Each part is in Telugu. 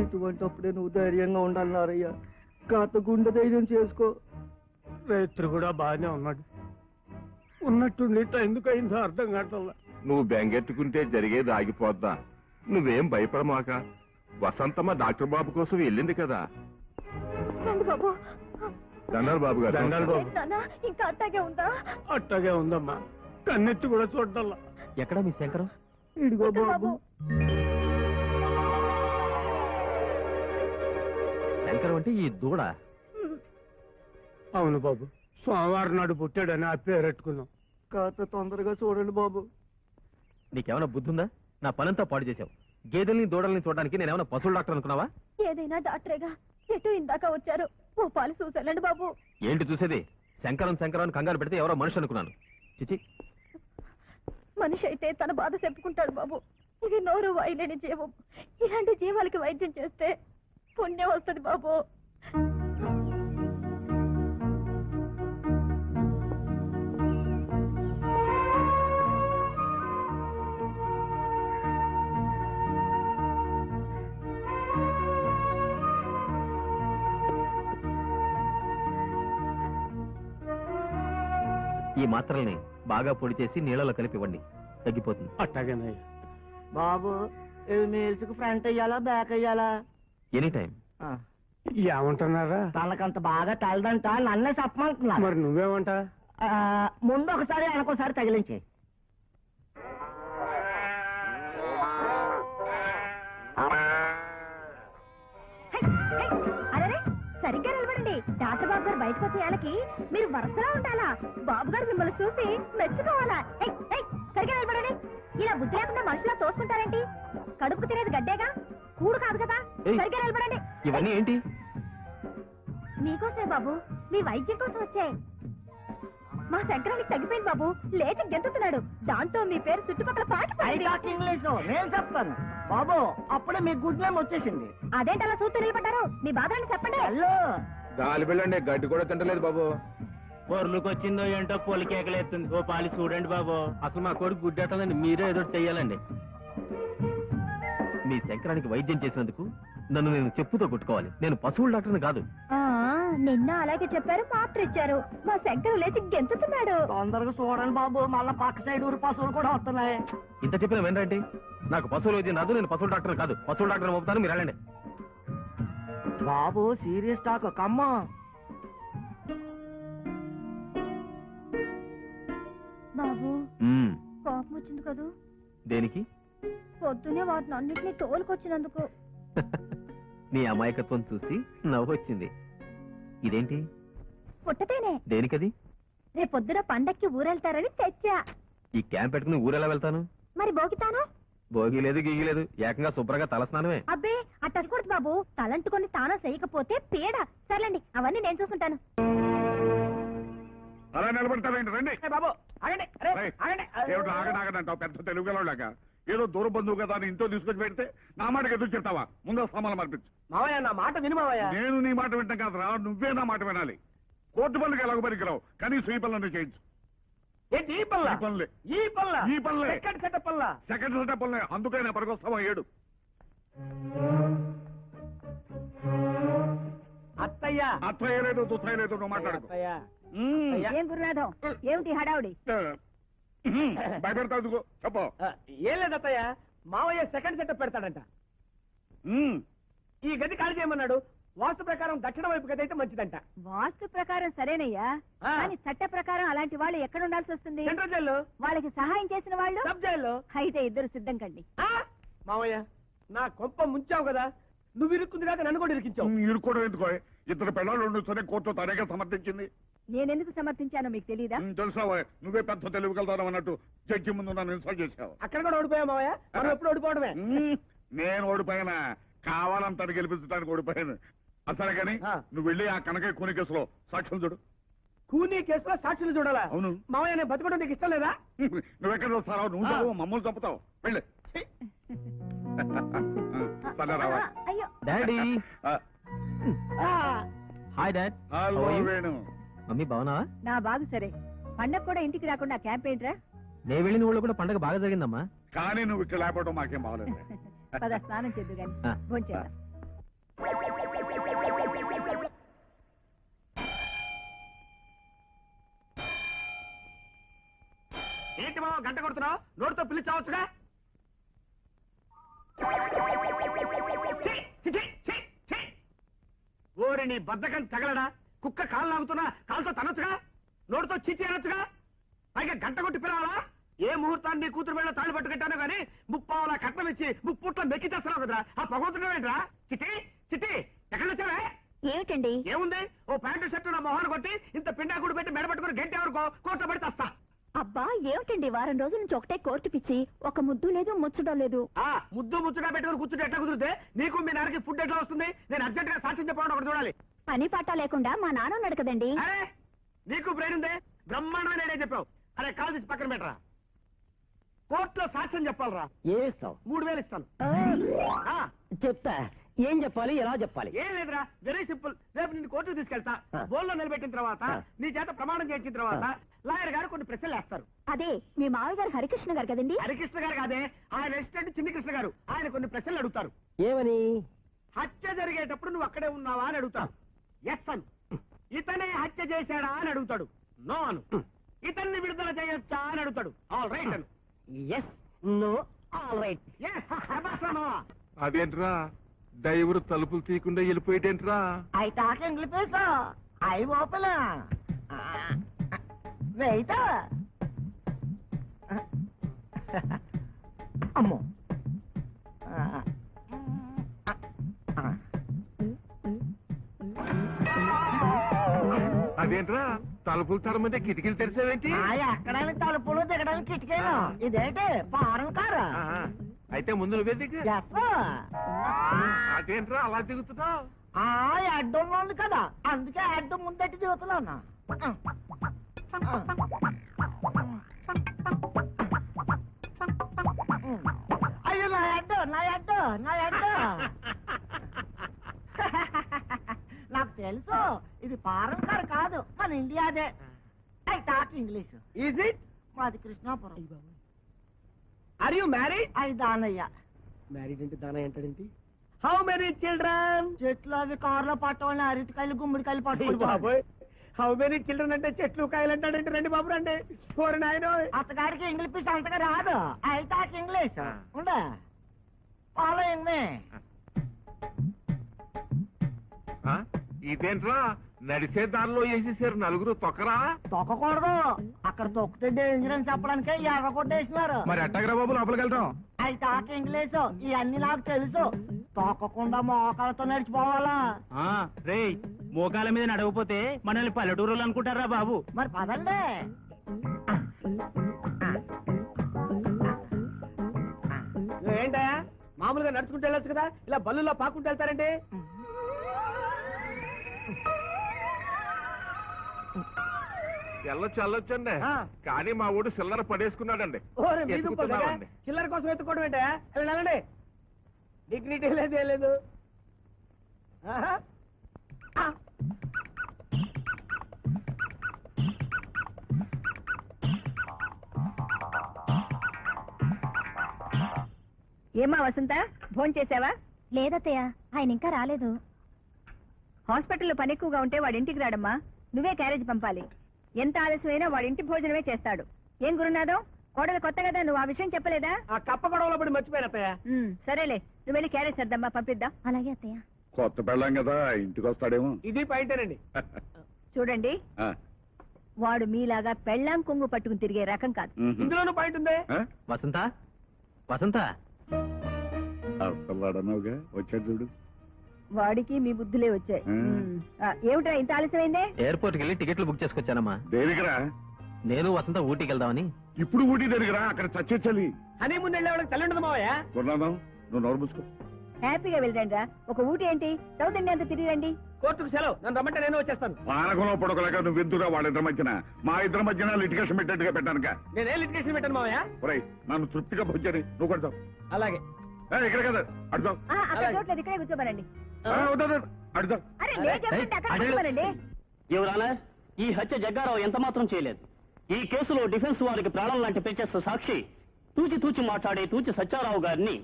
ఇటువంటి అప్పుడే నువ్వు ధైర్యంగా ఉండాలి నారయ్య. కాత గుండె ధైర్యం చేసుకో. రైతు కూడా బాగానే ఉన్నాడు. ఉన్నట్టుండి ఇట్లా ఎందుకు అయిందో అర్థం కావట్లా. నువ్వు బెంగెట్టుకుంటే జరిగేది ఆగిపోద్దా? నువ్వేం భయపడమాక? వసంతమ్మ డాక్టర్ బాబు కోసం వెళ్ళింది కదా. రండి బాబు. దండాలు బాబు గారు. దండాలు బాబు. నాన్న ఇంకా అట్టాగే ఉందా? అట్టాగే ఉందమ్మా. కన్నెత్తి కూడా చూడాల ఎక్కడ మీ శంకరం? ఇడిగో బాబు. శంకరం అంటే ఈ దూడ. అవును బాబు. సోమవారం నాడు పుట్టాడని ఆ పేరు పెట్టుకున్నాం కాత తొందరగా చూడండి బాబు. నీకేమైనా బుద్ధి ఉందా నా పనంతా పాడు చేశావు. గేదెల్ని దూడల్ని చూడడానికి నేనేమైనా పశువుల డాక్టర్ అనుకున్నావా? ఏదైనా డాక్టరేగా. ఎటు ఇందాక వచ్చారు. ఓ పాలు చూసెళ్ళండి బాబు. ఏంటి చూసేది? శంకరం శంకరం కంగారు పెడితే ఎవరో మనిషి అనుకున్నాను. చిచి. మనిషి అయితే తన బాధ చెప్పుకుంటాడు బాబు. ఇది నోరు వాయలేని జీవం. ఇలాంటి జీవాలకి వైద్యం చేస్తే పుణ్యం వస్తుంది బాబు. ఈ మాత్రల్ని బాగా పొడి చేసి నీళ్ళలో కలిపి ఇవ్వండి తగ్గిపోతుంది. అట్టాగేనయ్యా. బాబు మీల్స్కి ఫ్రంట్ అయ్యాలా బ్యాక్ అయ్యాలా? ఎనీ టైం ఏమంటున్నారా? తనకంత బాగా తెలదంట నన్నే చెప్పమంటున్నా మరి నువ్వేమంటా? ముందు ఒకసారి వెనకోసారి తగిలించే. అరే సరిగ్గా నిలబడండి. డాక్టర్ బాబు గారు బయటకు వచ్చేయాలకి మీరు వరుసలో ఉండాలా? బాబు గారు మిమ్మల్ని చూసి మెచ్చుకోవాలా? సరిగ్గా నిలబడండి. ఇలా బుద్ధి లేకుండా మనుషులా తోసుకుంటారేంటి? కడుపుకు తినేది గడ్డేగా? కూడు కాదు కదా? ఏయ్. సరిగ్గా నిలబడండి. ఇవన్నీ ఏంటి? నీకోసమే బాబు మీ వైద్యం కోసం వచ్చే. మా శంకరానికి తగ్గిపోయింది బాబు లేచి గెంతుతున్నాడు. దాంతో మీ పేరు చుట్టుపక్కల ఐ పాకిపోయింది టాక్ ఇంగ్లీష్ నేను చెప్తాను. బాబు అప్పుడే మీ గుడ్ నేమ్ వచ్చేసింది. అదేంటి అలా చూస్తూ నిలబడ్డారు? మీ బాధని చెప్పండి. హలో. గాలి వెళ్ళండి గడ్డి కూడా తింటలేదు బాబు. వచ్చిందో ఏంటో పొలి కేకలేస్తుంది ఓ పాలి చూడండి బాబు. అసలు మా కొడుకు గుడ్డెట్టదండి మీరే ఏదో చెయ్యాలండి. మీ శంకరానికి వైద్యం చేసినందుకు నన్ను నేను చెప్పుతో కొట్టుకోవాలి. నేను పశువుల డాక్టర్ని కాదు. ఆ నిన్న అలాగే చెప్పారు మాత్ర ఇచ్చారు. మా శంకర్ లేచి గెంతుతున్నాడు. తొందరగా చూడండి బాబు మళ్ళా పక్క సైడ్ ఊరి పశువులు కూడా వస్తున్నాయి. ఇంత చెప్పిన వినరండి నాకు పశువుల వైద్యం రాదు నేను పశువుల డాక్టర్ కాదు. పశువుల డాక్టర్ పంపుతాను మీరు వెళ్ళండి. బాబు సీరియస్ టాక్ కమ్మ. బాబు మ్మ్. కోపం వచ్చింది కదూ? దేనికి? పొద్దునే వాటిని అన్నిటినీ తోలుకొచ్చినందుకు. నీ అమాయకత్వం చూసి నవ్వు వచ్చింది ఇదేంటి? పుట్టతేనే. దేనికది? రేపొద్దున పండక్కి ఊరెళ్తారని తెచ్చా. ఈ క్యాంప్ పెట్టుకుని ఊరెలా వెళ్తాను? మరి బోగితాను భోగి లేదు గీగి లేదు. ఏకంగా శుభ్రంగా తలస్నానమే. అబ్బే అట్టకూడదు బాబు. తలంటుకొని తానం చేయకపోతే పీడ. సర్లేండి అవన్నీ నేను చూసుకుంటాను. అలా నిలబడతారండి రండి. బాబు ఆగండి. అరే, రేయ్, ఆగండి. ఏమిటి ఆగడాగదంటావు పెద్ద తెలుగులోలాగా ఏదో దూర బంధువు కదా అని ఇంట్లో తీసుకొచ్చి పెడితే నా మాటకి ఎదురు చెప్తావా? ముందు సామాన్లు మార్పించు. మావయ్య నా మాట విను మావయ్య. నేను నీ మాట వింటాం కాదురా నువ్వే నా మాట వినాలి. కోర్టు పనులకు ఎలాగో పనికిరావు. కనీసం ఈ పనులను చేయించు. ఏంటి ఈ పల్ల ఈ పనులే. ఈ పల్ల ఈ పనులే. సెకండ్ సెటప్ పల్ల సెకండ్ సెటప్ పనులే. అందుకైనా పనికొస్తావా ఏడు? అత్తయ్య. అత్తయ్య లేదు తుత్తయ్య లేదు నువ్వు మాట్లాడుకో. ఏం గురునాథం? ఏమిటి హడావుడి. భయపెడతావు చెప్పు. ఏం లేదు అత్తయ్య. మావయ్య సెకండ్ సెటప్ పెడతాడంట. ఈ గది ఖాళీ చేయమన్నాడు. వాస్తు ప్రకారం దక్షిణ వైపు గది అయితే మంచిదంట. వాస్తు ప్రకారం సరేనయ్యా. కానీ చట్ట ప్రకారం అలాంటి వాళ్ళు ఎక్కడ ఉండాల్సి వస్తుంది? సెంట్రల్ జైల్లో. వాళ్ళకి సహాయం చేసిన వాళ్ళు? సబ్ జైల్లో. అయితే ఇద్దరు సిద్ధం కండి! మావయ్య నా కొంప ముంచావు కదా. నువ్వు ఇరుక్కుంది కాక నన్ను కూడా ఇరికించావు. ఇరుక్కోవడం ఎందుకో? ఇద్దరు పిల్లలు ఉండొచ్చని కోర్టు తనేగా సమర్థించింది. నేనెందుకు సమర్థించానో మీకు తెలీదా? మ్మ్, తెలుసావా నువ్వే పెద్ద తెలివిగలుగుతావు అన్నట్టు జడ్జి ముందు నన్ను ఇన్సల్ట్ చేశావు అక్కడ కూడా ఓడిపోయావు మావయ్య? మనం ఎప్పుడు ఓడిపోవడమే. నేను ఓడిపోయినా? కావాలని తను గెలిపించడానికి ఓడిపోయాను. అసలే కానీ. నువ్వు వెళ్ళి ఆ కనకే కూని కేసులో సాక్ష్యం చూడు. కూనీ కేసులో సాక్షులు చూడాలా? అవును. మావయ్య నేను బతకడం నీకు ఇష్టం లేదా? నువ్వెక్కడ వస్తారో నువ్వు మమ్మల్ని చంపుతావు. వెళ్ళి. సరే రావా. Daddy! Hi dad hello? Venu. Mummy బాగున్నావా? నా బాగు సరే. పండగ కూడా ఇంటికి రాకుండా క్యాంప్ ఏంట్రా? నేను వెళ్ళిన ఊళ్ళో కూడా పండగ బాగా జరిగిందమ్మా. కానీ నువ్వు ఇక్కడ లేకపోవడం మాకేం బాగలేదు. పద స్నానం చేద్దు గాని. ఆ. భోంచేద్దాం. ఏంటి మామ గంట కొడుతున్నావు? నోటితో పిలిచావచ్చుగా? ఛీ, ఛీ, ఛీ, ఛీ, ఛీ. ఓరి నీ బద్దకం తగలడా? కుక్క కాలు లాగుతున్నా కాలుతో తనొచ్చుగా? నోటితో చిచ్చి అనొచ్చుగా? పైగా గంట కొట్టి పిలవాలా? ఏ ముహూర్తాన్ని నీ కూతురు వేళ తాళి పట్టుకెట్టాను కానీ ముప్పావలా కట్నం ఇచ్చి ముప్పుట్ల మెక్కి చేస్తున్నావు కదరా? ఆ పగవుతున్నావు ఏంట్రా? చిట్టి చిట్టి ఎక్కడ వచ్చావే? ఏమిటండి? ఏముంది? ఓ ప్యాంటు షర్టు నా మొహాన్ని కొట్టి ఇంత పిండాకుడు పెట్టి మెడ పట్టుకుని గంట ఎవరికో కోట పడి తెస్తా. అబ్బా ఏమిటండి? వారం రోజుల నుంచి ఒకటే కోర్టు పిచ్చి. ఒక ముద్దు లేదు ముచ్చడం లేదు. ఆ ముద్దు ముచ్చుగా పెట్టుకుని కూర్చుంటే ఎట్లా కుదిరితే నీకు మీ నాన్నకి ఫుడ్ ఎట్లా వస్తుంది? నేను అర్జెంట్గా సాక్ష్యం చెప్పడం ఒకటి చూడాలి. పని పాట లేకుండా మా నాన్న ఉన్నాడు కదండి. అరే నీకు బ్రెయిన్ ఉందే? బ్రహ్మాండమైన ఐడియా చెప్పావు. అరే కాలు తీసి పక్కన పెట్టరా. కోర్టులో సాక్ష్యం చెప్పాలరా. ఏమిస్తావు? మూడు వేలు ఇస్తాను. ఆ, చెప్తా. ఏం చెప్పాలి ఎలా చెప్పాలి? ఏం లేదురా వెరీ సింపుల్ రేపు నిన్ను కోర్టుకు తీసుకెళ్తా. ఆ. బోల్లో నిలబెట్టిన తర్వాత ఆ. నీ చేత ప్రమాణం చేయించిన తర్వాత లాయర్ గారు కొన్ని ప్రశ్నలు వేస్తారు. అదే మీ మావయ్య గారు హరికృష్ణ గారు కదండి? హరికృష్ణ గారు కాదే ఆయన అసిస్టెంట్ చిన్ని కృష్ణ గారు. ఆయన కొన్ని ప్రశ్నలు అడుగుతారు. ఏమని? హత్య జరిగేటప్పుడు నువ్వు అక్కడే ఉన్నావా అని అడుగుతాడు ఎస్ అని ఇతనే హత్య చేశాడా అని అడుగుతాడు. నో అను. ఇతన్ని విడుదల చేయొచ్చా అని అడుగుతాడు. ఆల్ రైట్ అను. Yes no all right. అదేంట్రా? డ్రైవర్ తలుపులు తీయకుండా వెళ్ళిపోయేటేంట్రా? I talk English I open wait అమ్మో. అదేంట్రా? తలుపులు తరమంటే కిటికీలు తెరిచావేంటి? ఎక్కడానికి తలుపులు దిగడానికి కిటికీలు. ఇదేంటి? Foreign car. అయితే ముందు నువ్వే దిగు. అదేంట్రా? అలా దిగుతున్నావు? ఆ అడ్డంలో ఉంది కదా. అందుకే అడ్డం ముందట్టి దిగుతున్నాను. అయ్యో నా అడ్డు నా అడ్డు నా అడ్డు నాకు తెలుసు? ఇది ఫారెన్ కార్ కాదు మన ఇండియాదే I talk English. Is it? మాది కృష్ణాపురం. Are you married? అయి దానయ్య. మ్యారీడ్ అంటే దాన ఏంటంటే హౌ మెనీ చిల్డ్రన్ చెట్లు అవి కార్లో పట్టవాళ్ళని అరటికాయలు గుమ్మడికాయలు బాబోయ్. హౌ మెనీ చిల్డ్రన్ అంటే చెట్లు కాయలు అంటాడంటే? రండి బాబు రండి. ఓరి నాయనో అత్తగారికి ఇంగ్లీష్ అంతగా రాదు. I talk English. ఉండ? ఫాలోయింగ్ మీ ఆ? ఇదేంట్రా? నడిచే దారిలో వేసేసారు నలుగురు తొక్కరా? తొక్కకూడదు. అక్కడ తొక్కితే డేంజర్ అని చెప్పడానికే ఎర్ర కొట్టేసినారు. మరి ఎట్టగరా బాబు లోపలికి వెళ్తాం ఐ టాక్ ఇంగ్లీష్ ఇవన్నీ నాకు తెలుసు. తొక్కకుండా మోకాలతో నడిచిపోవాలా? ఆ, రేయ్ మోకాల మీద నడవపోతే మనల్ని పల్లెటూరులు అనుకుంటారా బాబు? మరి పదండి. ఏంటా మామూలుగా నడుచుకుంటూ వెళ్ళొచ్చు కదా? ఇలా బల్లులో పాకుంటూ వెళ్తారంటే వెళ్ళొచ్చు వెళ్ళొచ్చండి. కానీ మా ఊడు సిల్లర పడేసుకున్నాడండి. చిల్లర కోసం ఎత్తుకోవడం ఏంటే? వెళ్ళండి డిగ్నిటీ లేదు ఏం లేదు. ఏమా వసంత? భోన్ చేసావా లేదత్తయ్య ఆయన ఇంకా రాలేదు. హాస్పిటల్లో పని ఎక్కువగా ఉంటే వాడి ఇంటికి రాడమ్మా. నువ్వే క్యారేజ్ పంపాలి. ఎంత ఆలస్యమైనా వాడి ఇంటి భోజనమే చేస్తాడు. ఏం గురునాథం? కోడలు కొత్త కదా నువ్వు ఆ విషయం చెప్పలేదా? ఆ కప్ప గొడవలో పడి మర్చిపోయాను అత్తయ్య. ఉమ్, సరేలే. నువ్వు వెళ్ళి క్యారేజ్ సర్దమ్మా పంపిద్దాం. అలాగే అత్తయ్య. కొత్త పెళ్ళాం కదా ఇంటికి వస్తాడేమో ఇది పాయింటేనండి. చూడండి. ఆ, వాడు మీలాగా పెళ్ళాం కొంగు పట్టుకుని తిరిగే రకం కాదు. ఇందులోనూ పాయింట్ ఉందే? ఆ? వసంత? వసంత? అసలు అడనవుగా వచ్చాడు చూడు. వాడికి మీ బుద్ధులే వచ్చాయి. ఆ, ఏమిట్రా ఇంత ఆలస్యమైందే? ఎయిర్పోర్ట్కి వెళ్ళి టికెట్లు బుక్ చేసుకొచ్చానమ్మా. దేనికిరా నేను వసంత ఊటీకి వెళ్దామని. ఇప్పుడు ఊటీ దేనికిరా అక్కడ చచ్చే చలి. హనీమూన్ వెళ్ళే వాళ్ళకి తల్లి ఉండదు మావయ్య. కొన్నాదాం నువ్వు నోరు మూసుకో. హ్యాపీగా వెళ్ళండి రా ఒక ఊటి ఏంటి? సౌత్ ఇండియా అంతా తిరిగి రండి. కోర్టుకు సెలవు. నన్ను రమ్మంటే నేను వచ్చేస్తాను. పానకంలో పొడకలేక నువ్వు ఎందుకురా వాళ్ళిద్దరి మధ్యన. మా ఇద్దరి మధ్యన లిటికేషన్ పెట్టేట్టుగా పెట్టానుక. నేనే లిటికేషన్ పెట్టాను మావయ్య? ఒరేయ్ నన్ను తృప్తిగా భోజని నువ్వు కొడతావు అలాగే. ఇక్కడ కదా. అడుగుతావు ఆ, అక్కడ అలాగే. చోట్లేదు ఇక్కడే కూర్చోమనండి. అరే నేను అక్కడ యువరానర్ ఈ హత్య జగ్గారావు ఎంత మాత్రం చేయలేదు. ఈ కేసులో డిఫెన్స్ వారికి ప్రాణం లాంటి పెంచేస్త సాక్షి తూచి తూచి మాట్లాడే తూచి సత్యారావు గారిని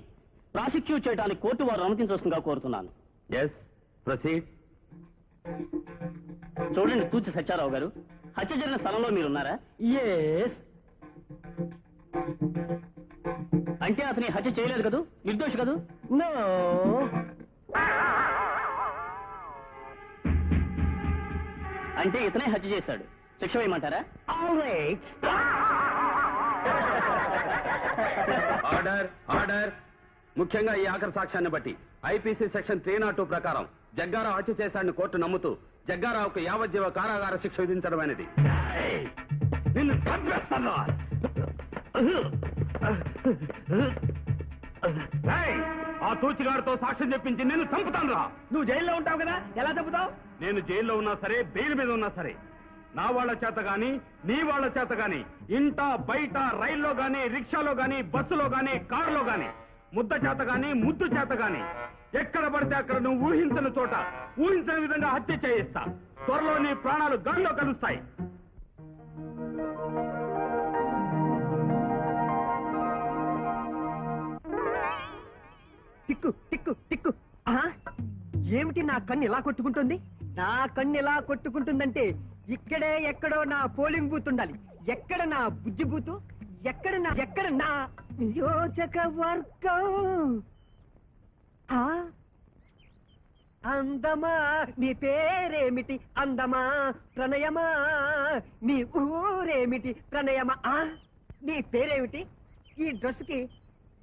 ప్రాసిక్యూట్ చేయడానికి కోర్టు వారు అనుమతించవలసిందిగా కోరుతున్నాను. ఎస్ ప్రొసీడ్ చూడండి తూచి సత్యారావు గారు హత్య జరిగిన స్థలంలో మీరున్నారా? ఎస్ అంటే అతని హత్య చేయలేదు కదూ? నిర్దోషి కదూ? నో అంటే ఇతనే హత్య చేశాడు. శిక్ష వేయమంటారా? ఆల్ రైట్ ఆర్డర్ ఆర్డర్ ముఖ్యంగా ఈ ఆఖరి సాక్ష్యాన్ని బట్టి IPC section three nought two ప్రకారం జగ్గారావు హత్య చేశాడని కోర్టు నమ్ముతూ జగ్గారావుకు యావజ్జీవ కారాగార శిక్ష విధించడం అనేది. నిన్ను చంపేస్తాను. ఆ తూచిగాడితో సాక్ష్యం చెప్పించి నిన్ను చంపుతాను రా నువ్వు జైల్లో ఉంటావు కదా ఎలా చెబుతావు నేను జైల్లో ఉన్నా సరే బెయిల్ మీద ఉన్నా సరే. నా వాళ్ళ చేత గాని నీ వాళ్ళ చేత గాని ఇంట బయట రైల్లో గాని రిక్షాలో గాని బస్సులో గాని కారులో గాని ముద్ద చేత గాని ముద్దు చేత గాని ఎక్కడ పడితే అక్కడ నువ్వు ఊహించని చోట ఊహించని విధంగా హత్య చేయిస్తా. త్వరలో నీ ప్రాణాలు గాల్లో కలుస్తాయి. టిక్కు టిక్కు టిక్కు ఆహా, ఏమిటి నా కన్ను ఇలా కొట్టుకుంటుంది? నా కన్ను ఇలా కొట్టుకుంటుందంటే ఇక్కడే ఎక్కడో నా పోలింగ్ బూత్ ఉండాలి. ఎక్కడ నా బుజ్జి బూతు? ఎక్కడ నా ఎక్కడ నా యోచక వర్గం? ఆ? అందమా నీ పేరేమిటి? అందమా ప్రణయమా? నీ ఊరేమిటి? ప్రణయమా? ఆ? నీ పేరేమిటి? ఈ డ్రెస్కి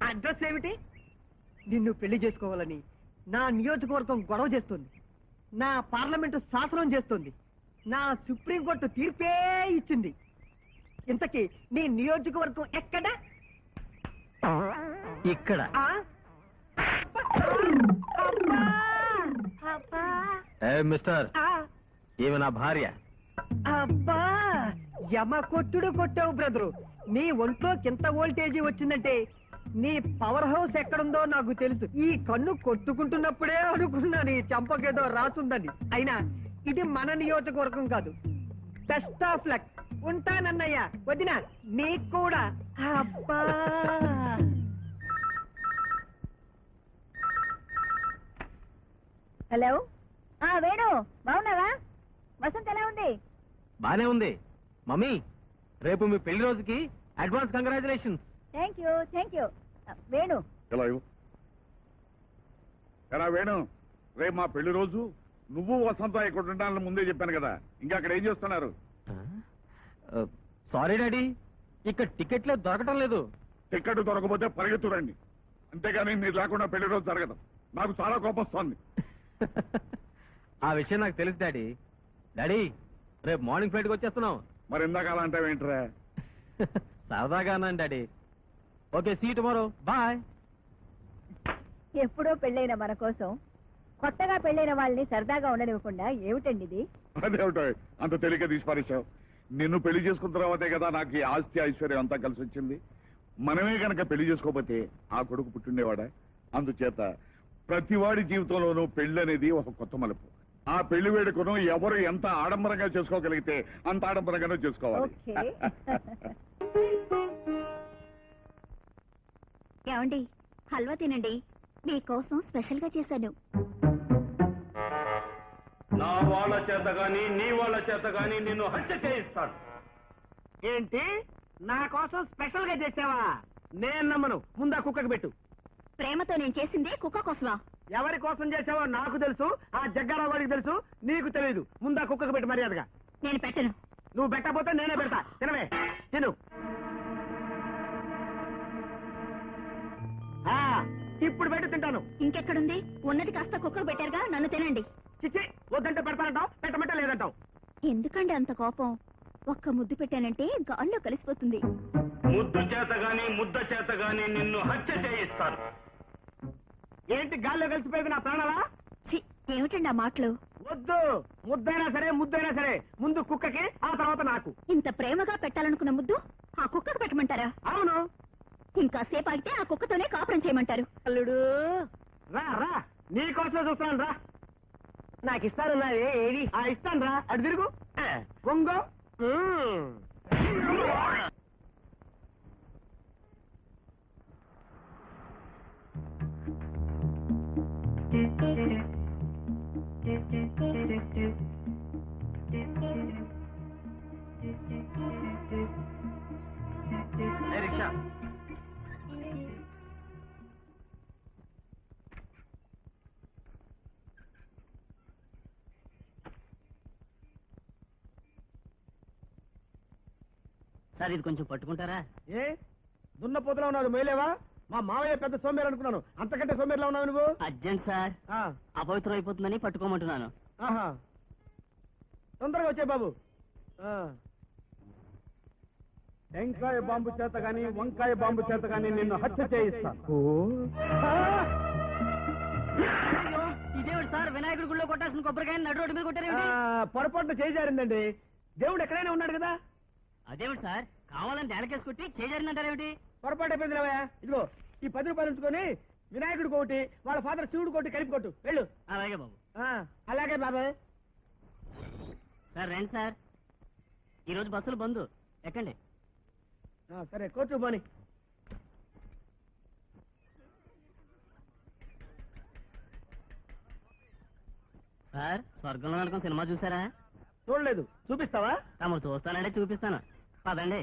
అడ్రస్ ఏమిటి? నిన్ను పెళ్ళి చేసుకోవాలని నా నియోజకవర్గం గొడవ చేస్తుంది. నా పార్లమెంటు శాసనం చేస్తుంది. నా సుప్రీంకోర్టు తీర్పే ఇచ్చింది. ఇంతకీ నీ నియోజకవర్గం ఎక్కడ? ఇక్కడ. ఆ? అబ్బా! అబ్బా! ఏ మిస్టర్? ఆ! ఈమె నా భార్య. అబ్బా! యమ కొట్టుడు కొట్టావు బ్రదరు. నీ ఒంట్లో కింత వోల్టేజీ వచ్చిందంటే నీ పవర్ హౌస్ ఎక్కడుందో నాకు తెలుసు. ఈ కన్ను కొట్టుకుంటున్నప్పుడే అనుకున్నా నీ చంపకేదో రాసుందని. అయినా ఇది మన నియోజకవర్గం కాదు. బెస్ట్ ఆఫ్ లక్ ఉంటానన్నయ్య వదిన నీకు కూడా. అబ్బా! హలో? ఆ వేణు బాగున్నావా? వసంత్ ఎలా ఉంది? బానే ఉంది. మమ్మీ రేపు మీ పెళ్ళి రోజుకి advance congratulations thank you thank you Venu. ఎలా ఇవ్వు? ఎలా వేణు? రేపు మా పెళ్ళి రోజు నువ్వు వసంత ఇక్కడ ఉండాలని ముందే చెప్పాను కదా. ఇంకా అక్కడ ఏం చేస్తున్నారు? సారీ డాడీ ఇక్కడ టికెట్లే దొరకటం లేదు. టికెట్ దొరకపోతే పరిగెత్తురండి. అంతేగాని మీరు లేకుండా పెళ్ళి రోజు జరగదు. నాకు చాలా కోపం వస్తుంది. ఆ విషయం నాకు తెలుసు డాడీ. డాడీ రేపు మార్నింగ్ ఫ్లైట్కి వచ్చేస్తున్నాం. మరి ఇందాక అలా అంటే ఏంట్రా సరదాగా అన్నాను daddy. Okay see tomorrow bye ఎప్పుడో పెళ్ళైన మన కోసం కొత్తగా పెళ్ళైన వాళ్ళని సరదాగా ఉండనివ్వకుండా ఏమిటండి ఇది? అదేమిటో అంత తేలిక తీసి పారేశావు. నిన్ను పెళ్ళి చేసుకున్న తర్వాతే కదా నాకు ఈ ఆస్తి ఐశ్వర్యం అంతా కలిసి వచ్చింది. మనమే గనక పెళ్ళి చేసుకోకపోతే ఆ కొడుకు పుట్టిండేవాడా? అందుచేత ప్రతివాడి జీవితంలోనూ పెళ్ళి అనేది ఒక కొత్త మలుపు. ఆ పెళ్ళి వేడుకను ఎవరు ఎంత ఆడంబరంగా చేసుకోగలిగితే అంత ఆడంబరంగానే చేసుకోవాలి. ఏమండి? హల్వా తినండి. మీకోసం స్పెషల్గా చేశాను. నా వాళ్ళ చేత గాని నీ వాళ్ళ చేత గాని నిన్ను హత్య చేయిస్తాను. ఏంటి? నా కోసం స్పెషల్గా చేసావా? నేను నమ్మను. ముందా కుక్కకి పెట్టు. ప్రేమతో నేను చేసింది కుక్క కోసమా? ఎవరి కోసం చేసావో నాకు తెలుసు ఆ జగ్గారావు గారికి తెలుసు నీకు తెలియదు ముందా కుక్కకు పెట్టు మర్యాదగా. నేను పెట్టను. నువ్వు పెట్టకపోతే నేనే పెడతా. తినవే. తిను. ఆ, ఇప్పుడు పెట్టి తింటాను. ఇంకెక్కడుంది? ఉన్నది కాస్త కుక్క పెట్టారుగా నన్ను తినండి. చిచ్చి వద్దంటే పెడతానంటావు పెట్టమంటే లేదంటావు. ఎందుకండి అంత కోపం? ఒక్క ముద్దు పెట్టానంటే గాల్లో కలిసిపోతుంది. ముద్దు చేత గాని ముద్ద చేత గాని నిన్ను హత్య చేయిస్తాను. ఏంటి గాల్లో కలిసిపోయేది నా ప్రాణాలా? ఛీ ఏమిటండి ఆ మాటలు? వద్దు ముద్దైనా సరే ముద్దైనా సరే ముందు కుక్కకి ఆ తర్వాత నాకు. ఇంత ప్రేమగా పెట్టాలనుకున్న ముద్దు ఆ కుక్కకు పెట్టమంటారా? అవును. ఇంకా సేపు ఆగితే ఆ కుక్కతోనే కాపురం చేయమంటారు. అల్లుడు. రా రా. నీ కోసం చూస్తున్నాను రా. నాకు ఇస్తానన్నావే ఏది ఆ ఇస్తాను రా. అటు తిరుగు. పొంగో రిక్షా. సార్ ఇది కొంచెం పట్టుకుంటారా? ఏ? దున్నపోతులా ఉన్నావు మేలేవా? మా మావయ్య పెద్ద సోమేరు అనుకున్నాను. అంతకంటే సోమేరులా ఉన్నావు నువ్వు? Urgent sir. ఆ, అపవిత్రం అయిపోతుందని పట్టుకోమంటున్నాను. ఆహా. తొందరగా వచ్చే బాబు. ఆ. టెంకాయ బాంబు చేత గాని వంకాయ బాంబు చేత గాని నిన్ను హత్య చేయిస్తాను. ఇదేవిడు సార్? వినాయకుడి గుళ్ళో కొట్టాల్సిన కొబ్బరికాయ నడు రోడ్డు మీద ఆ, కొట్టారేమిటి పొరపాటున చేయి జారిందండి. దేవుడు ఎక్కడైనా ఉన్నాడు కదా? అదేవిడు సార్? కావాలని నేలకేసి కొట్టి చేజారిందంటారేమిటి? పొరపాటు అయిపోయింది రావయ్య. ఇదిగో ఈ పది రూపాయలు ఉంచుకొని వినాయకుడు కోటి వాళ్ళ ఫాదర్ శివుడు కోటి కలిపి కొట్టు. వెళ్ళు. అలాగే బాబు. ఆ, అలాగే బాబాయ్ సార్ రండి సార్. ఈరోజు బస్సులు బంద్. ఎక్కండి. ఆ, సరే కోర్టు పోని. సార్ స్వర్గంలో నరకం సినిమా చూసారా? చూడలేదు. చూపిస్తావా? తమరు చూస్తానంటే చూపిస్తాను. పదండి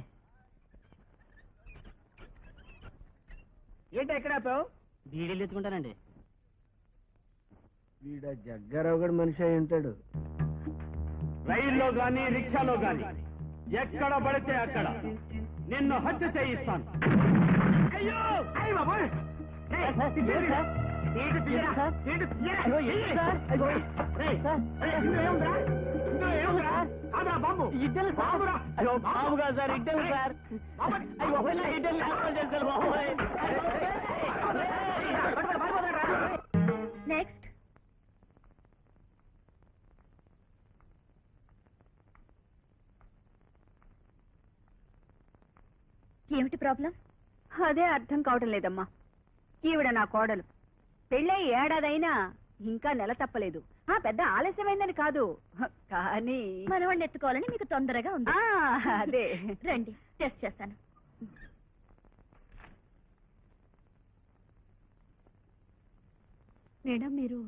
ఏంటి ఎక్కడ ఆపావు బీడీలు తెచ్చుకుంటానండి వీడ జగ్గారావు గడు మనిషి అయి ఉంటాడు రైల్లో గాని రిక్షాలో గాని ఎక్కడ పడితే అక్కడ నిన్ను హత్య చేయిస్తాను అయ్యో అయ్య బాబోయ్ ఏయ్, సార్, ఏంటి సార్? తీయరా? ఏంటి సార్? తీయరా? ఏంటి సార్? అయ్యో, రేయ్, సార్ ఇందులో ఏముందిరా? కాదురా, బాంబు. ఇడ్డలు సార్. Sir bomb. అయ్యో ఒకవేళ ఇడ్డలు. నెక్స్ట్ ఏమిటి ప్రాబ్లం? అదే అర్థం కావటం లేదమ్మా. ఈవిడ నా కోడలు. పెళ్ళై ఏడాదైనా ఇంకా నెల తప్పలేదు. ఆ పెద్ద ఆలస్యమైందని కాదు. కానీ మనవాడిని ఎత్తుకోవాలని మీకు తొందరగా ఉంది. అదే. రండి టెస్ట్ చేస్తాను. మేడం మీరు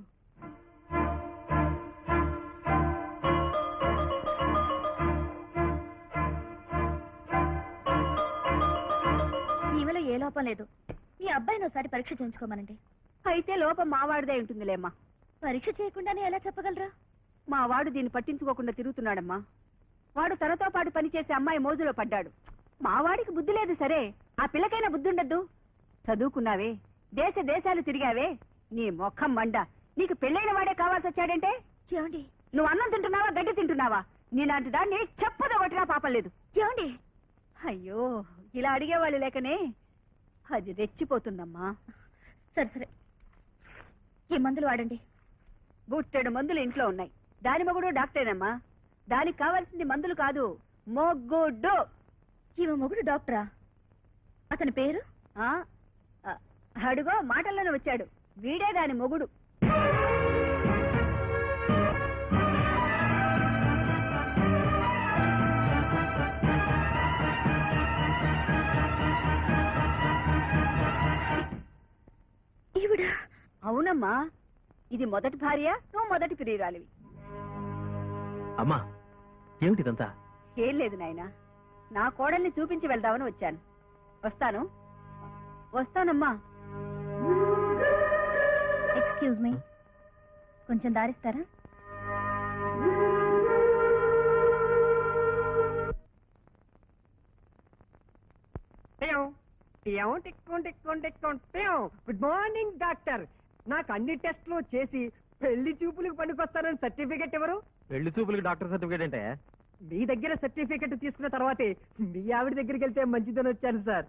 ఈమెలో ఏ లోపం లేదు. మీ అబ్బాయిని ఒకసారి పరీక్ష చేయించుకోమనండి. అయితే లోపం మావాడిదే ఉంటుందిలేమ్మా. పరీక్ష చేయకుండానే ఎలా చెప్పగలరా? మా వాడు దీన్ని పట్టించుకోకుండా తిరుగుతున్నాడమ్మా. వాడు తనతో పాటు పనిచేసే అమ్మాయి మోజులో పడ్డాడు. మా వాడికి బుద్ధి లేదు సరే. ఆ పిల్లకైనా బుద్ధి ఉండద్దు. చదువుకున్నావే దేశ దేశాలు తిరిగావే. నీ మొఖం మండ. నీకు పెళ్ళైన వాడే కావాల్సి వచ్చాడంటే? ఏమండి? నువ్వు అన్నం తింటున్నావా గడ్డి తింటున్నావా? నీలాంటి దాన్ని చెప్పదో కొట్టినా పాపం లేదు. ఏమండి? అయ్యో ఇలా అడిగేవాళ్ళు లేకనే అది రెచ్చిపోతుందమ్మా. సరే సరే. ఈ మందులు వాడండి. బుట్టెడు మందులు ఇంట్లో ఉన్నాయి. దాని మొగుడు డాక్టరేనమ్మా. దానికి కావాల్సింది మందులు కాదు మొగ్గుడు. ఈమె మొగుడు డాక్టరా? అతని పేరు? ఆ? ఆ, అడుగో మాటల్లోనే వచ్చాడు. వీడే దాని మొగుడు. అవునమ్మా. ఇది మొదటి భార్య నువ్వు మొదటి ప్రియురాలివి. అమ్మా ఏమిటిదంతా? ఏం లేదు నాయనా. నా కోడల్ని చూపించి వెళ్దామని వచ్చాను. వస్తాను. వస్తానమ్మా. ఎక్స్క్యూజ్ మీ కొంచెం దారిస్తారా? Good morning doctor. నాకు అన్ని టెస్ట్లు చేసి పెళ్ళి చూపులకు పనికొస్తానని సర్టిఫికెట్ ఎవరు? పెళ్ళి చూపులకి డాక్టర్ సర్టిఫికేట్ అంటే? మీ దగ్గర సర్టిఫికెట్ తీసుకున్న తర్వాతే మీ ఆవిడ దగ్గరికి వెళ్తే మంచిదని వచ్చాను సార్.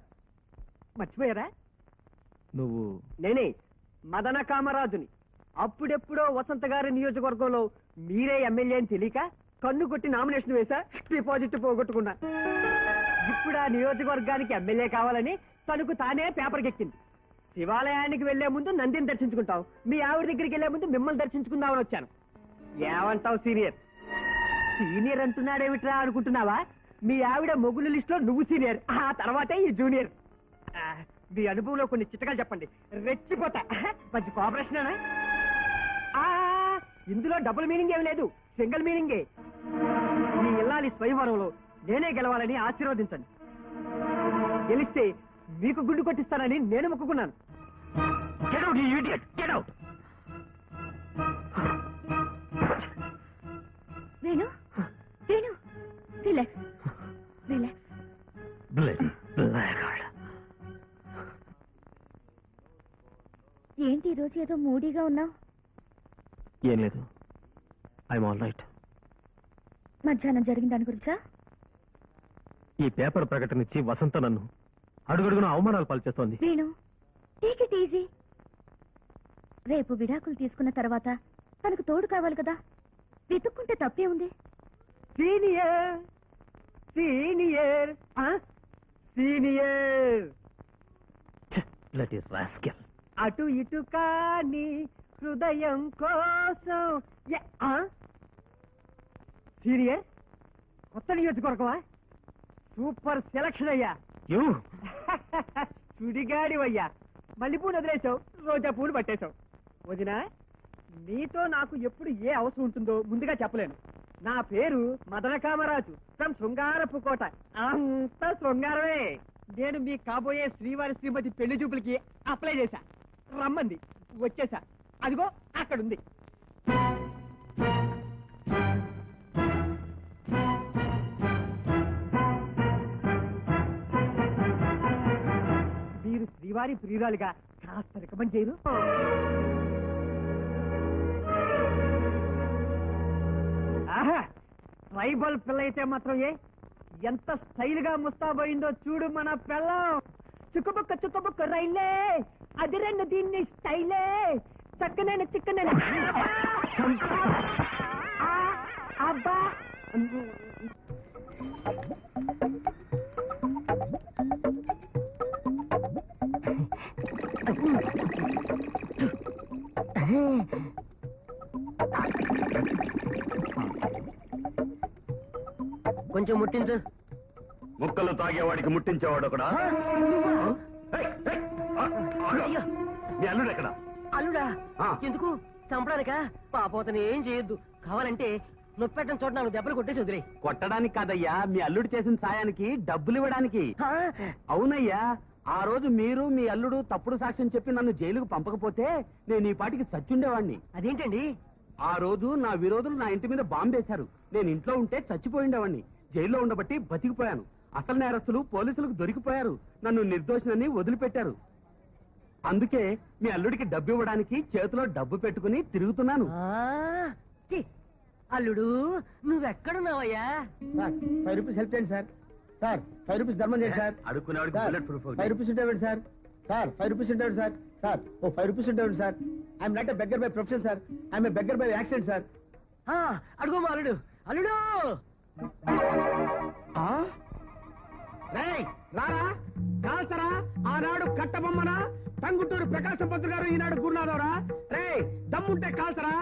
మర్చిపోయారా? నువ్వు నేనే మదన కామరాజుని. అప్పుడెప్పుడో వసంత గారి నియోజకవర్గంలో మీరే ఎమ్మెల్యే అని తెలియక కన్ను కొట్టి నామినేషన్ వేసా డిపాజిట్ పోగొట్టుకున్నా. ఇప్పుడు ఆ నియోజకవర్గానికి ఎమ్మెల్యే కావాలని తనకు తానే పేపర్కి ఎక్కింది శివాలయానికి వెళ్ళే ముందు నందిని దర్శించుకుంటాం మీ ఆవిడ దగ్గరికి వెళ్ళే ముందు మిమ్మల్ని దర్శించుకుందామని వచ్చాను. ఏమంటావు సీనియర్? సీనియర్ అంటున్నాడేమిట్రా అనుకుంటున్నావా? మీ ఆవిడ మొగులు లిస్ట్లో నువ్వు సీనియర్ ఆ తర్వాతే ఈ జూనియర్. ఆ, మీ అనుభవంలో కొన్ని చిట్టకాలు చెప్పండి. రెచ్చిపోతా. మంచి కోఆపరేషన్ ఇందులో డబుల్ మీనింగ్ ఏమి లేదు సింగిల్ మీనింగే ఈ ఇల్లాలి స్వయంవరంలో నేనే గెలవాలని ఆశీర్వదించండి. గెలిస్తే మీకు గుండు కొట్టిస్తానని నేను మొక్కుకున్నాను. Get out, you idiot! Get out! Venu Venu relax relax Bloody blackguard. ఏంటి ఈ రోజు ఏదో మూడీగా ఉన్నావు ఏం లేదు ఐఎమ్ ఆల్ రైట్ మధ్యాహ్నం జరిగిన దాని గురించా ఈ పేపర్ ప్రకటన ఇచ్చి వసంత నన్ను అడుగడుగున అవమానాలు పాల్చేస్తోంది వేణు టేక్ ఇట్ ఈజీ రేపు విడాకులు తీసుకున్న తర్వాత తనకు తోడు కావాలి కదా? వెతుక్కుంటే తప్పే ఉంది. సీనియర్ సీనియర్ ఆ? సీనియర్. అటు ఇటు కాని హృదయం కోసం? సీనియర్ కొత్త నియోజకవర్గమా? సూపర్ సెలక్షన్ అయ్యా. యూ. సుడిగాడివయ్యా. మల్లెపూలు వదిలేసావు రోజా పూలు పట్టేశావు. వదినా నీతో నాకు ఎప్పుడు ఏ అవసరం ఉంటుందో ముందుగా చెప్పలేను. నా పేరు మదన కామరాజు ఫ్రమ్ శృంగారపు కోట. అంత శృంగారమే. నేను మీ కాబోయే శ్రీవారి శ్రీమతి పెళ్ళి చూపులకి అప్లై చేశా. రమ్మంది వచ్చేసా అదిగో అక్కడుంది. మీరు శ్రీవారి ప్రియురాలుగా కాస్త రికమెండ్ చేయరు ఆహా ట్రైబల్ పిల్ల అయితే మాత్రం ఏ? ఎంత స్టైల్గా ముస్తాబోయిందో చూడు మన పిల్లం. చుక్కబుక్క చుక్కబుక్క రైలే. అది రెండు దీన్ని స్టైలే. చక్కనైన చిక్కనైన అబ్బా. కొంచెం ముట్టించు. ముక్కలు తాగేవాడికి ముట్టించేవాడు ఒకడా? అల్లుడు ఎక్కడ? అల్లుడా ఆ. ఎందుకు? చంపడానికా? పాపోతని ఏం చేయొద్దు. కావాలంటే నొప్పెట్టని చోట నాకు దెబ్బలు కొట్టేసి వదిలే కొట్టడానికి కాదయ్యా మీ అల్లుడు చేసిన సాయానికి డబ్బులు ఇవ్వడానికి. అవునయ్యా ఆ రోజు మీరు మీ అల్లుడు తప్పుడు సాక్ష్యం చెప్పి నన్ను జైలుకు పంపకపోతే నేను ఈ పాటికి చచ్చుండేవాణ్ణి. అదేంటండి? ఆ రోజు నా విరోధులు నా ఇంటి మీద బాంబేశారు నేను ఇంట్లో ఉంటే చచ్చిపోయిండేవాణ్ణి. జైల్లో ఉండబట్టి బతికిపోయాను. అసలు నేరస్తులు పోలీసులకు దొరికిపోయారు. నన్ను నిర్దోషినని వదిలిపెట్టారు. అందుకే మీ అల్లుడికి డబ్బు ఇవ్వడానికి చేతిలో డబ్బు పెట్టుకుని తిరుగుతున్నాను. అల్లుడు నువ్వెక్కడున్నావయ్యా? ఫైవ్ రూపీస్ హెల్ప్ చేయండి సార్. సార్ ఫైవ్ రూపీస్ ధర్మం చేయండి సార్. అడుక్కునేవాడికి sir, bullet proof five rupees ఉండేవాడు సార్. సార్ ఫైవ్ రూపీస్ ఉండేవాడు సార్. సార్ ఓ ఫైవ్ రూపీస్ ఉండేవాడు sir. I'm not a beggar by profession sir. I'm a beggar by accident sir. అడుగు మా అల్లుడు. అల్లుడు! రారా? కాల్చరా? ఆనాడు కట్టబొమ్మనా? టంగుటూరు ప్రకాశం పంతులు గారు ఈనాడు గురునాథవరా? రే దమ్ముంటే కాల్చరా?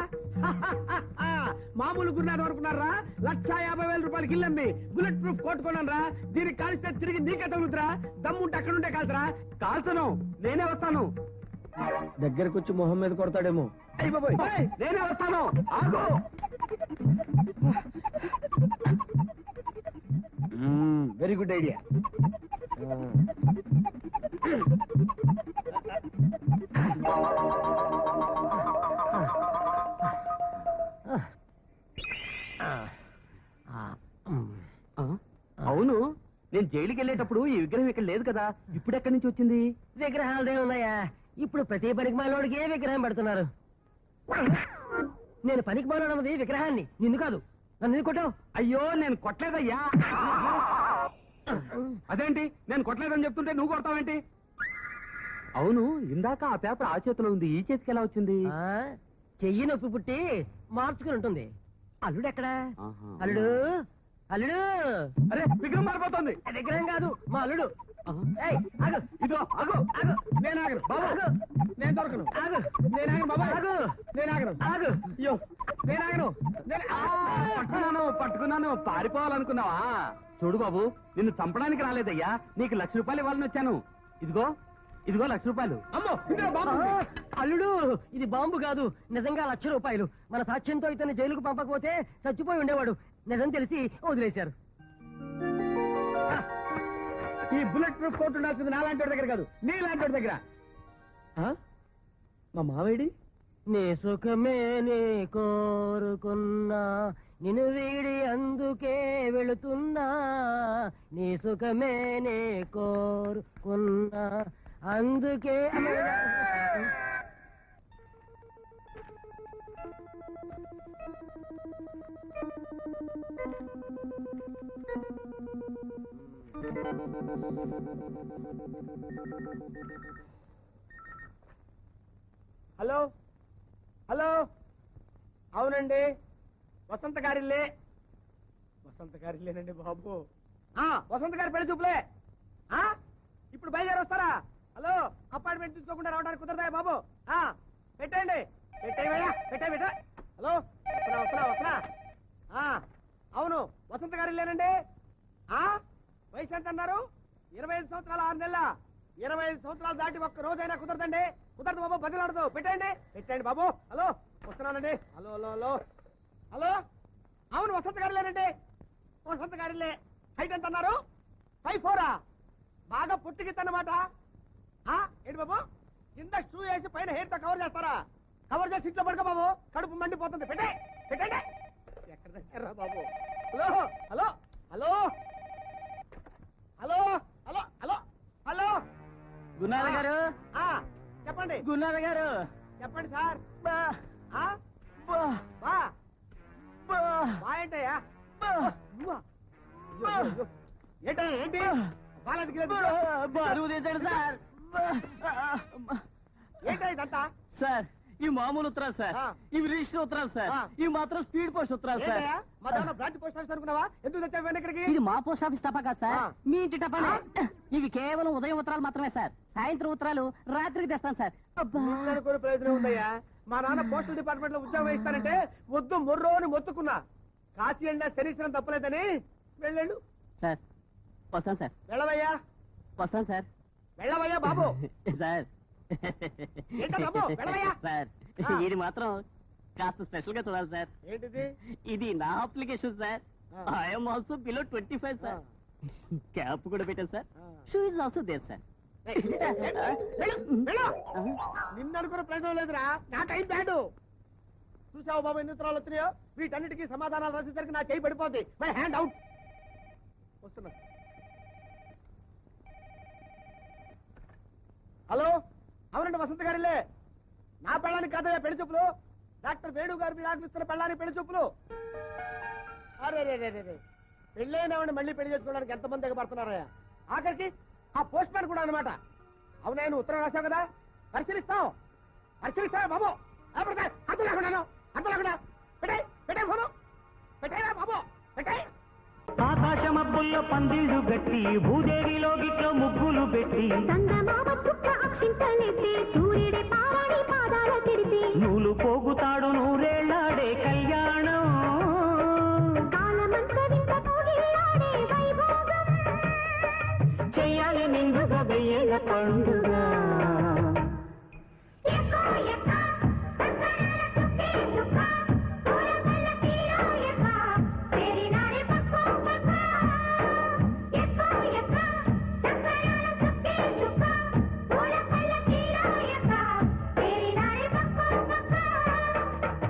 మామూలు గురునాథం అనుకున్నారా? లక్ష యాభై వేల రూపాయలకి ఇల్లమ్మి బుల్లెట్ ప్రూఫ్ కొట్టుకున్నాను రా దీనికి కాల్స్తే తిరిగి నీకే తగులుతురా. దమ్ముంటే అక్కడుంటే కాల్చరా? కాల్చను. నేనే వస్తాను. దగ్గరకు వచ్చి మొహం మీద కొడతాడేమో. అయ్యి బాబోయ్. నేనే వస్తాను. ఆగు. Very good idea? అవును నేను జైలుకి వెళ్ళేటప్పుడు ఈ విగ్రహం ఇక్కడ లేదు కదా. ఇప్పుడు ఎక్కడి నుంచి వచ్చింది? విగ్రహాలదే ఉన్నాయా? ఇప్పుడు ప్రతి పనికి మాలోడికి ఏ విగ్రహం పెడుతున్నారు? నేను పనికి మాలోడన్నది విగ్రహాన్ని నిన్ను కాదు. నన్ను కొట్టావు? అయ్యో నేను కొట్టలేదయ్యా. అదేంటి? నేను కొట్టలేదని చెప్తుంటే నువ్వు కొడతావేంటి? అవును ఇందాక ఆ పేపర్ ఆ చేతిలో ఉంది ఈ చేతికి ఎలా వచ్చింది? ఆ, చెయ్యి నొప్పి పుట్టి మార్చుకుని ఉంటుంది. అల్లుడు ఎక్కడా. అల్లుడు? అల్లుడు? అరే విగ్రహం మారిపోతుంది. విగ్రహం కాదు మా అల్లుడు. ఆహా. ఏయ్, ఆగు. ఇదో అగో ఆగు. నేను ఆగను. బాబు ఆగు. నేను దొరకను. ఆగు. నేను ఆగను బాబా. ఆగు. నేను ఆగను. ఆగు. అయ్యో నేను ఆగను. నేను ఆ, పట్టుకున్నాను పట్టుకున్నాను. పారిపోవాలనుకున్నావా? చూడు బాబు నిన్ను చంపడానికి రాలేదయ్యా. నీకు లక్ష రూపాయలు ఇవ్వాలని వచ్చాను. ఇదిగో ఇదిగో లక్ష రూపాయలు. అమ్మో! బాంబు. అల్లుడు ఇది బాంబు కాదు. నిజంగా లక్ష రూపాయలు. మన సాక్ష్యంతో ఇతన్ని జైలుకు పంపకపోతే చచ్చిపోయి ఉండేవాడు. నిజం తెలిసి వదిలేశారు. ఈ బుల్లెట్ ప్రూఫ్ కోట్ ఉండాల్సింది నా లాంటి వాడి దగ్గర కాదు. నీ లాంటి వాడి దగ్గర. ఆ? మా మావేడి నీ సుఖమే నీ కోరుకున్నా నిన్ను వీడి అందుకే వెళుతున్నా నీ సుఖమే నే కోరుకున్నా. అందుకే హలో? హలో? అవునండి. వసంత గారిల్లే. వసంత గారిల్లేనండి బాబు. ఆ వసంత గారి పెళ్ళి చూపులే. ఆ? ఇప్పుడు బయలుదేరి వస్తారా హలో అపాయింట్మెంట్ తీసుకోకుండా రావడానికి కుదరదా బాబు? ఆ పెట్టండి పెట్టేవయ్యా పెట్టే పెట్ట హలో వస్తున్నా వస్తున్నా వస్తున్నా. ఆ అవును వసంత గారు లేనండి ఆ వయసు ఎంత అన్నారు? ఇరవై ఐదు సంవత్సరాలు ఆరు నెలల? ఇరవై ఐదు సంవత్సరాలు దాటి ఒక్క రోజైనా కుదరదండి. కుదరదు బాబు బదిలాడదు. పెట్టండి పెట్టండి బాబు. హలో వస్తున్నానండి. Hello hello hello. హలో అవును వసంత గారు లేనండి వసంత గారిలే హైట్ ఎంత అన్నారు? ఫైవ్ ఫోరా? బాగా పుట్టిగిద్దన్నమాట ఏంటి బాబు? కింద షూ వేసి పైన హెయిర్తో కవర్ చేస్తారా? కవర్ చేసి ఇంట్లో పడుకో బాబు. కడుపు మండిపోతుంది. పెట్టే పెట్టండి. ఎక్కడ తెచ్చారా బాబు? Hello hello hello hello hello hello hello. Gunnara garu? ఆ చెప్పండి. గున్నార గారు? చెప్పండి సార్. బా. ఆ? బా. బా. బా. ఏంటయ్యా? ఏంటి? బాలేదు బరువు తెచ్చాడు సార్. ఇదంతా సార్ ఈ మామూలు ఉత్తరాలు సార్. ఇవి రిజిస్టర్ ఉత్తరాలు సార్. ఇవి మాత్రం స్పీడ్ పోస్ట్ ఉత్తరాలు సార్. బ్రాంచ్ పోస్ట్ ఆఫీస్ అనుకున్నావా? ఎందుకు తెచ్చావు ఇక్కడికి? ఇది మా పోస్ట్ ఆఫీస్ కాదు సార్. మీ ఇంటి టపానే ఇవి కేవలం ఉదయం ఉత్తరాలు మాత్రమే సార్. సాయంత్రం ఉత్తరాలు రాత్రికి తెస్తాను సార్. ప్రయోజనం ఉందయ్యా. మా నాన్న పోస్టల్ డిపార్ట్మెంట్లో ఉద్యోగం ఇస్తానంటే వద్దు మొర్రో అని మొత్తుకున్నా. కాశీ వెళ్ళినా శనీశ్వరం తప్పలేదని వెళ్ళాడు సార్ వస్తాను సార్. వెళ్ళవయ్యా. వస్తాను సార్. వెళ్ళవయ్యా బాబు. సార్. ఏంటో బాబు వెళ్ళవయ్యా. సార్ ఆ. ఇది మాత్రం కాస్త స్పెషల్గా చూడాలి సార్. ఏంటిది? ఇది నా అప్లికేషన్ సార్. ఆ. I'm also below twenty five sir. Cap కూడా పెట్టాను సార్. ఆ. Shoe is also there sir. వెళ్ళు, వెళ్ళు. నిన్ను అనుకున్న ప్రయోజనం లేదురా. నా టైం బ్యాడు. చూసావు బాబు ఎన్ని ఉత్తరాలు వచ్చినాయో? వీటన్నిటికీ సమాధానాలు రాసేసరికి నా చేయి పడిపోద్ది. మై హ్యాండ్ అవుట్ వస్తున్నా. హలో? అవునండి వసంత గారిలే. నా పెళ్ళానికి కాదయ్యా పెళ్ళి చూపులు. డాక్టర్ వేణు గారు మీరు ఆకలిస్తున్న పెళ్ళానికి పెళ్ళి చూపులు. అరే రే రే రే మళ్ళీ పెళ్ళి చేసుకోవడానికి ఎంతమంది ఎగబడుతున్నారయ్యా? ఆఖరికి ఆ పోస్ట్ మ్యాన్ కూడా అనమాట అవునా నువ్వు ఉత్తరం రాశావు కదా? పరిశీలిస్తాం. పరిశీలిస్తావా బాబు? అర్థం లేకుండా అర్థం లేకుండా. పెట్టాయి పెట్టాయి ఫోను. పెట్టాయిరా బాబు. పెట్టాయి. ఆకాశమబ్బుల్లో పందిళ్ళు గట్టి భూదేవిలో గిట్లో ముగ్గులు పెట్టి. నూలు పోగుతాడు నూరేళ్ళాడే కళ్యాణం. చెయ్యాలి నిండుగా వెయ్యేళ్ళ పండుగ.